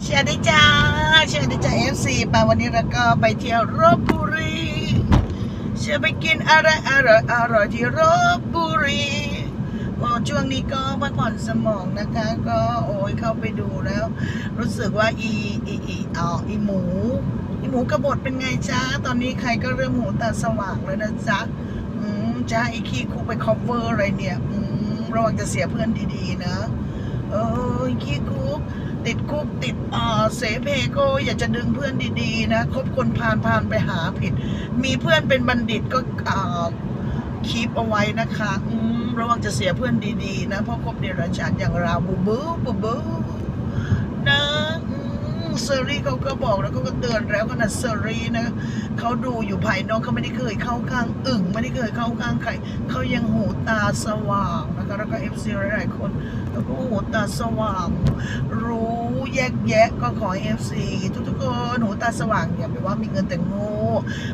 เชิญได้จ้าเชิญได้จ้าเอฟซีมาวันนี้เราก็ไปเที่ยวรบบุรีเชิญไปกินอะไรอร่อยอร่อยที่รบบุรีโอ้ช่วงนี้ก็พักผ่อนสมองนะคะ ก็โอ้ยเข้าไปดูแล้ว รู้สึกว่าอีอีอีอ๋ออีหมูอีหมูกระบดเป็นไงจ้าตอนนี้ใครก็เริ่มหูตาสว่างแล้วนะจ๊ะอืมจ้าอ้ขี้คุกไป cover อะไรเนี่ยอืมระวังจะเสียเพื่อนดีๆนะเออขี้คุก ติดคุกติดเอ่อเสเพก็อยากจะดึงเพื่อนดีๆนะคบคนพานพานไปหาผิด มีเพื่อนเป็นบัณฑิตก็อ่อคีปเอาไว้นะคะอืระวังจะเสียเพื่อนดีๆนะเพราะคบเดรัจฉานอย่างเราบูบูบูบูนะ เซอรี่เขาก็บอกแล้วเขาก็เตือนแล้วขนาดเซอรี่นะเขาดูอยู่ภายนอกเขาไม่ได้เคยเข้าข้างอึ่งไม่ได้เคยเข้าข้างใครเขายังหูตาสว่างนะคะแล้วก็เอฟซีหลายๆคนแล้วก็หูตาสว่าง รู้แยกแยะก็ขอเอฟซีทุกๆคนหูตาสว่างอย่าไปว่ามีเงินแต่งโง่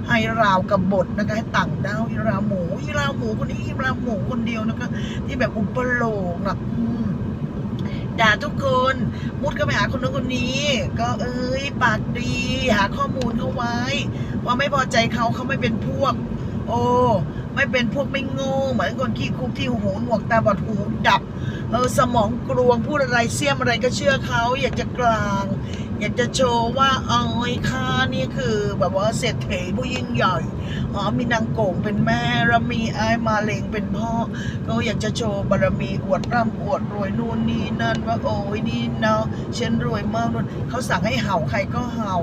ให้ราวกับบทนะคะให้ต่างดาวอีราหมูอีราหมูคนนี้อีราหมูคนเดียวนะคะที่แบบอุปโลกนะอืม ด่าทุกคนมุดก็ไปหาคนนู้นคนนี้ ก็เอ้ยปากดี หาข้อมูลเขาไว้ ว่าไม่พอใจเขาเขาไม่เป็นพวก โอ้ไม่เป็นพวกไม่ง่เหมือนคนขี้คุกที่หูหนวกตาบอดหูดับเออสมองกลวงพูดอะไรเสี้ยมอะไรก็เชื่อเขาอยากจะกลาง อยากจะโชว์ว่าเอ้ยข้านี่คือแบบว่าเศรษฐีผู้ยิ่งใหญ่ อ๋อมีนางโก่งเป็นแม่แล้วมีไอ้มาเลงเป็นพ่อ ก็อยากจะโชว์บารมีอวดร่ำอวดรวยนู่นนี่นั่นว่าโอ้ยนี่เนาะฉันรวยมากนู่นเขาสั่งให้เห่าใครก็เห่า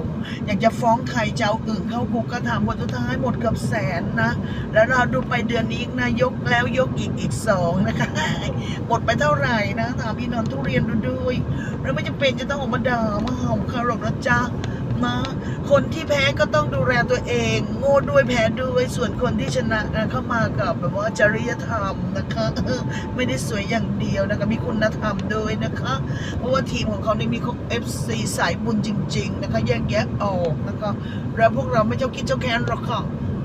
อยากจะฟ้องใครจะเอาอื่นเข้าคุกก็ทำวันสุดท้ายหมดเกือบแสนนะ แล้วเราดูไปเดือนนี้อีกนะยกแล้วยกอีกอีกสองนะคะหมดไปเท่าไหร่นะถามพี่นอนทุเรียนดูด้วยแล้วไม่จำเป็นจะต้องออกมาด่ามาเห่าคารกนะจ๊ะ นะคนที่แพ้ก็ต้องดูแลตัวเอง โง่ด้วยแพ้ด้วย ส่วนคนที่ชนะนะเข้ามากับแบบว่าจริยธรรมนะคะ ไม่ได้สวยอย่างเดียวนะคะ มีคุณธรรมด้วยนะคะ เพราะว่าทีมของเขานี่มีเอฟซีสายบุญจริง ๆ นะคะ แยกแยะออกนะคะ แล้วพวกเราไม่เจ้าคิดเจ้าแค้นหรอกค่ะ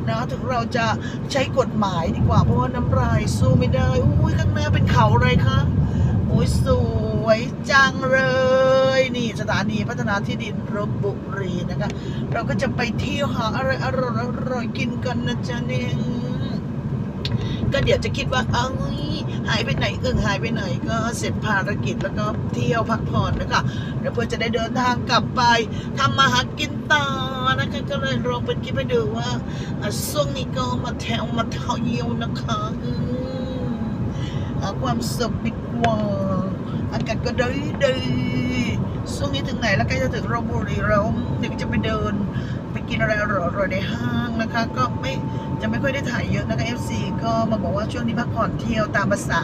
นะถึงเราจะใช้กฎหมายดีกว่า เพราะว่าน้ำลายสู้ไม่ได้อุ้ยข้างหน้าเป็นเขาอะไรคะ โอ้ยสวยจังเลย นี่สถานีพัฒนาที่ดินรบบุรีนะคะ เราก็จะไปเที่ยวหาอะไรอร่อยอร่อยกินกันนะจ๊ะเนี่ยก็เดี๋ยวจะคิดว่าเอ้ยหายไปไหนเอิงหายไปไหนก็เสร็จภารกิจแล้วก็เที่ยวพักผ่อนนะคะเดี๋ยวเพื่อจะได้เดินทางกลับไปทำมาหากินต่อนะคะก็เลยลองเป็นคลิปให้ดูว่าช่วงนี้ก็มาแถวมาเที่ยวนะคะหาความสุขดี ว่าอากาศก็ดีดีช่วงนี้ถึงไหนแล้วใกล้จะถึงรบบุรีแล้วเดี๋ยวจะไปเดิน ไปกินอะไรอร่อยๆในห้างนะคะ ก็ไม่ จะไม่ค่อยได้ถ่ายเยอะนะคะ FC ก็มาบอกว่าช่วงนี้พักผ่อนเที่ยวตามภาษา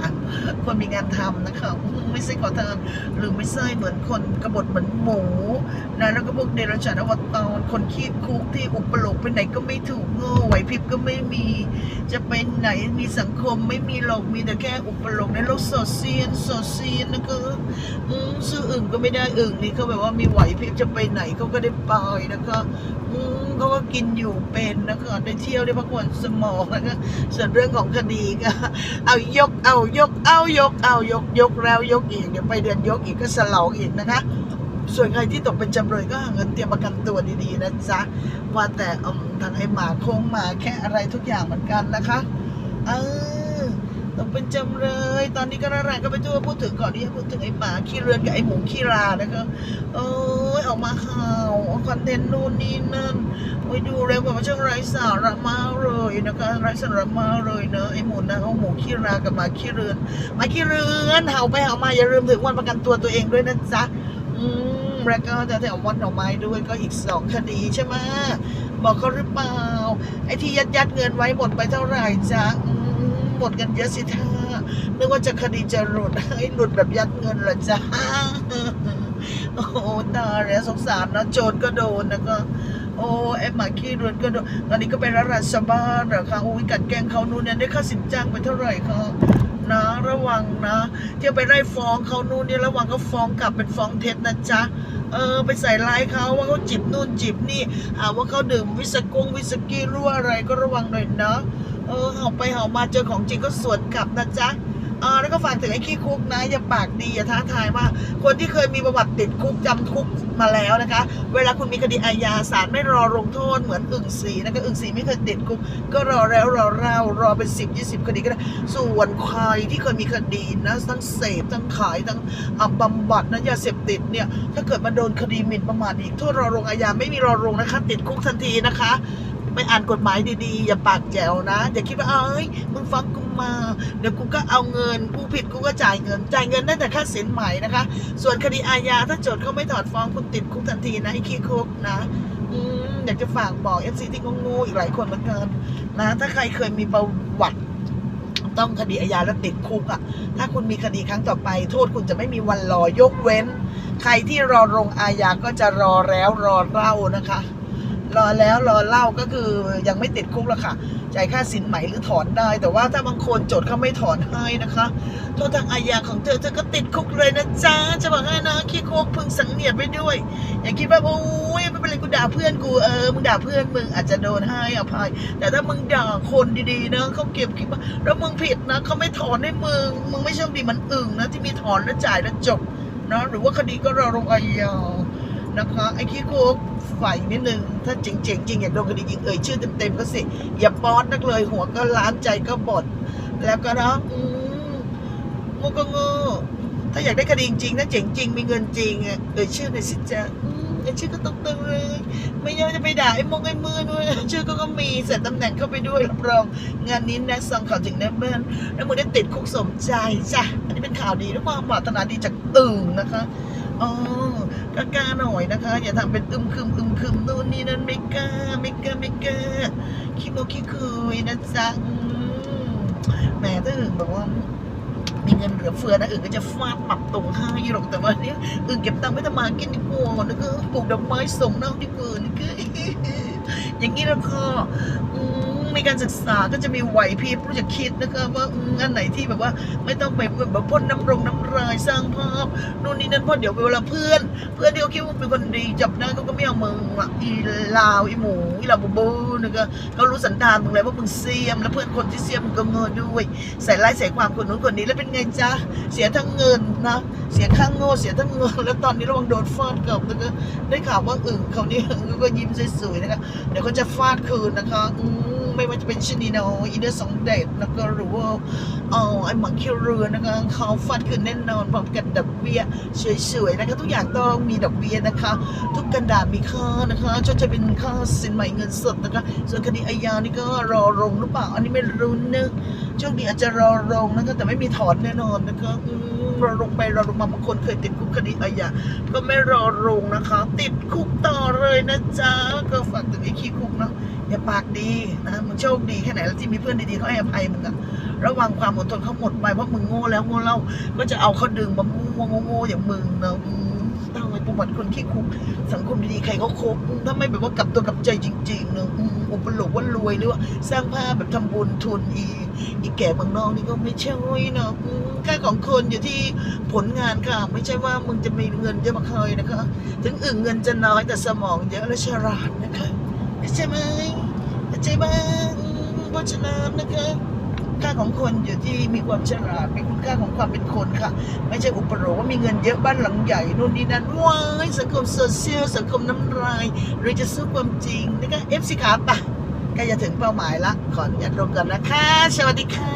คนมีงานทำนะคะไม่ใช่ขอทานหรือไม่ใช่เหมือนคนกบฏเหมือนหมูนะแล้วก็พวกเดรัจฉานอวตารคนขี้คุกที่อุปโลกไปไหนก็ไม่ถูกโง่ไหวพริบก็ไม่มี จะไปไหนมีสังคมไม่มีหรอกมีแต่แค่อุปโลกในโลกโซเชียลโซเชียลนะคะอืมซื้ออึ่งก็ไม่ได้อึ่งนี่เขาแบบว่ามีไหวพริบจะไปไหนเขาก็ได้ไปนะคะอืมเขาก็กินอยู่เป็นนะคะได้เที่ยวได้พักผ่อนสมองส่วนเรื่องของคดีก็เอายกเอายกเอายกเอายกยกแล้วยกอีกเดี๋ยวไปเดือนยกอีกก็สลองอีกนะคะ ส่วนใครที่ตกเป็นจำเลยก็หาเงินเตรียมประกันตัวดีๆนะจ๊ะว่าแต่ทางไอ้หมาโค้งมาแค่อะไรทุกอย่างเหมือนกันนะคะ เออ ตกเป็นจำเลย ตอนนี้ก็ระแรกก็ไปทั่วพูดถึงก่อนที่จะพูดถึงไอ้หมาขี้เรือนกับไอ้หมูขี้รานะคะเอ้ยออกมาข่าวคอนเทนต์นู่นนี่นั่นโอ้ยดูแล้วแบบว่าช่างไร้สาระมากเลยนะคะไร้สาระมากเลยเนอะไอ้หมูนะเอาหมูขี้รากับหมาขี้เรือนหมาขี้เรือนเห่าไปเห่ามาอย่าลืมถึงวันประกันตัวตัวเองด้วยนะจ๊ะอืมแล้วก็จะแถววัน่อกไม้ด้วยก็อีกสองคดีใช่ไหมบอกเขาหรือเปล่าไอ้ที่ยัดยัดเงินไว้หมดไปเท่าไหร่จ๊ะอื หมดกันเยอะสิท่านึกว่าจะคดีจะหลุดไอ้หลุดแบบยัดเงินหรอจ๊ะโอ้โหตายแล้วสงสารนะโจรก็โดนนะก็ โอ้ไอ้หมาขี้รือนก็โดนตอนนี้ก็เป็นรัฐราชบ้านเหรอคะอุ้ยกัดแกงเขานู่นเนี่ยได้ค่าสินจ้างไปเท่าไหร่คะนะระวังนะเที่ยวไปไล่ฟ้องเขานู่นเนี่ยระวังเขาฟ้องกลับเป็นฟ้องเท็จนะจ๊ะเออไปใส่ร้ายเขาว่าเขาจิบนู่นจิบนี่หาว่าเขาดื่มวิสกงวิสกี้รั่วอะไรก็ระวังหน่อยนะ เออเห่าไปเห่ามาเจอของจริงก็สวนกลับนะจ๊ะเออแล้วก็ฝากถึงไอ้ขี้คุกนะ อย่าปากดีอย่าท้าทายว่าคนที่เคยมีประวัติติดคุกจำคุกมาแล้วนะคะ เวลาคุณมีคดีอาญาศาลไม่รอลงโทษเหมือนอึ่งสีนะคะอึ่งสีไม่เคยติดคุก ก็รอแล้วรอเล่ารอเป็นสิบยี่สิบคดีก็ได้ส่วนใครที่เคยมีคดีนะทั้งเสพทั้งขายทั้งอับบำบัดนะยาเสพติดเนี่ยถ้าเกิดมาโดนคดีหมิ่นประมาทอีกโทษรอลงอาญาไม่มีรอลงนะคะ ติดคุกทันทีนะคะ ไปอ่านกฎหมายดีๆ อย่าปากแจ๋วนะ อย่าคิดว่าเอ้ยมึงฟังกูมา เดี๋ยวกูก็เอาเงินกูผิดกูก็จ่ายเงิน จ่ายเงินได้แต่ค่าสินไหม่นะคะ ส่วนคดีอาญาถ้าโจทย์เขาไม่ถอดฟ้องคุณติดคุกทันทีนะไอ้ขี้คุกนะอืมอยากจะฝากบอกเอฟซีที่งงๆอีกหลายคนเหมือนกันนะถ้าใครเคยมีประวัติต้องคดีอาญาแล้วติดคุกอะ ถ้าคุณมีคดีครั้งต่อไป โทษคุณจะไม่มีวันรอยกเว้น ใครที่รอลงอาญาก็จะรอแล้วรอเล่านะคะ รอแล้วรอเล่าก็คือยังไม่ติดคุกหรอกค่ะจ่ายค่าสินไหมหรือถอนได้ แต่ว่าถ้าบางคนโจทย์เขาไม่ถอนให้นะคะโทษทางอาญาของเธอเธอก็ติดคุกเลยนะจ๊ะจะบอกให้นะขี้คุกพึงสังเนียดไว้ด้วย อย่าคิดว่าโอ้ยไม่เป็นไรกูด่าเพื่อนกูเออมึงด่าเพื่อนมึงอาจจะโดนให้อภัย แต่ถ้ามึงด่าคนดีๆนะเขาเก็บคิดว่าแล้วมึงผิดนะเขาไม่ถอนให้มึงมึงไม่โชคดีมันอึ่งนะที่มีถอนแล้วจ่ายแล้วจบนะหรือว่าคดีก็รอลงอาญานะคะไอ้ขี้คุก ฝ่ายนิดนึง ถ้าจริงๆจริงอยากโดนคดียิงเอ่ยชื่อเต็มๆก็สิ อย่าป๊อดนักเลย หัวก็ล้านใจก็บดแล้วก็นะอืมงูก็งูถ้าอยากได้คดีจริงๆนะเจ๋งจริงมีเงินจริงเอ่ยชื่อหน่อยสิจ๊ะเอ่ยชื่อก็ตรงๆเลย ไม่ยอมจะไปด่าไอ้มงไอ้มือด้วยชื่อก็ก็มีเสร็จตำแหน่งเข้าไปด้วยรับรองงานนี้นะส่งข่าวถึงแนบเบิลแล้วมึงได้ติดคุกสมใจจ้ะอันนี้เป็นข่าวดีและความปรารถนาดีจากอึ่งนะคะ อ๋อกล้าหน่อยนะคะ อย่าทำเป็นอึมครึมอึมครึมนู่นนี่นั่นไม่กล้าไม่กล้าไม่กล้าขี้โมขี้คุยนะจ๊ะอืมแหมถ้าอึ่งแบบว่า มีเงินเหลือเฟือนะอึ่งก็จะฟาดหมับตรงให้หรอกแต่ว่าเนี่ยอึ่งเก็บตังค์ไม่ทำมากินดีกว่านะก็ปลูกดอกไม้ส่งนอกดีกว่านะก็อย่างนี้แล้วก็อืม มีการศึกษาก็จะมีไหวพริบรู้จักคิดนะคะว่าอืมอันไหนที่แบบว่าไม่ต้องไปแบบพ่นน้ำรงน้ำลายสร้างภาพนู่นนี่นั่นเพราะเดี๋ยวเวลาเพื่อน เพื่อนที่เขาคิดว่าเป็นคนดีจับได้เขาก็ไม่เอามึงอะอีลาวอีหมูอีลาบูบูนะคะเขารู้สันดานมึงเลยว่ามึงเสียม แล้วเพื่อนคนที่เสียมมึงก็เงินด้วย ใส่ร้ายใส่ความคนนู้นคนนี้แล้วเป็นไงจ๊ะเสียทั้งเงินนะเสียค่างโง่เสียทั้งเงินแล้วตอนนี้ระวังโดนฟาดกลับแล้วก็ได้ข่าวว่าอึ่งเขานี่ก็ยิ้มสวยๆนะคะเดี๋ยวเขาจะฟาดคืนนะคะอืม ไม่ว่าจะเป็นชนีโนอีเดอร์สองเดชแล้วก็หรือว่าเอ๋อไอหมักเคียวเรือนะคะเขาฟาดคืนแน่นอนพร้อมกับดอกเบี้ยสวยๆนะคะทุกอย่างต้องมีดอกเบี้ยนะคะ ทุกกันดามีค่านะคะจะจะเป็นค่าสินใหม่เงินสดนะคะส่วนคดีอาญานี่ก็รอลงหรือเปล่าอันนี้ไม่รู้นะช่วงนี้อาจจะรอลงนะคะแต่ไม่มีถอนแน่นอนนะคะรอลงไปรอลงมาบางคนเคยติดคุกคดีอาญาก็ไม่รอลงนะคะ ติดคุกต่อเลยนะจ๊ะก็ฝากถึงไอ้คุกเนาะ อย่าปากดีนะมึงโชคดีแค่ไหนแล้วที่มีเพื่อนดีๆเขาให้อภัยมึงอะระวังความอดทนเขาหมดไปเพราะมึงโง่แล้วโง่เล่าก็จะเอาเขาดึงมาโง่โง่ๆอย่างมึงเนาะอืมต้องไปประวัติคนขี้คุกสังคมดีๆใครเขาคบถ้าไม่แบบว่ากลับตัวกลับใจจริงๆเนอะอุปโลกว่ารวยหรือว่าสร้างภาพแบบทำบุญทุนอีอีแก่เมืองนอกนี่ก็ไม่ใช่เนอะค่าของคนอยู่ที่ผลงานค่ะ ไม่ใช่ว่ามึงจะมีเงินเยอะมาเคยนะคะ ถึงอึ่งเงินจะน้อยแต่สมองเยอะและฉลาดนะคะเข้าใจไหม เข้าใจบ้างอืมเพราะฉะนั้นนะคะค่าของคนอยู่ที่มีความฉลาดมีคุณค่าของความเป็นคนค่ะ ไม่ใช่อุปโลกว่ามีเงินเยอะบ้านหลังใหญ่นู่นนี่นั่นว้ายสังคมโซเชียลสังคมน้ำลายหรือจะสู้ความจริงนะคะเอฟซีขาปะ ใกล้จะถึงเป้าหมายละขออนุญาตลงกันนะคะ สวัสดีค่ะ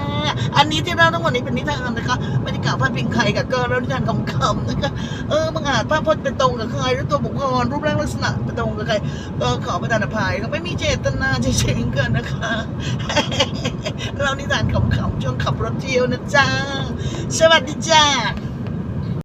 อันนี้ที่เราทั้งหมดนี้เป็นนิทานนะคะไม่ได้กล่าวพาดพิงใครกับก็แล้วนิทานคำๆนะคะเออบางอาจภาพพจน์เป็นตรงกับใครหรือตัวบุคคลรูปร่างลักษณะเป็นตรงกับใครก็ขอประทานอภัยก็ไม่มีเจตนาจะเฉงกันนะคะ เรานิทานขำๆช่วงขับรถเที่ยวนะจ๊ะสวัสดีจ้า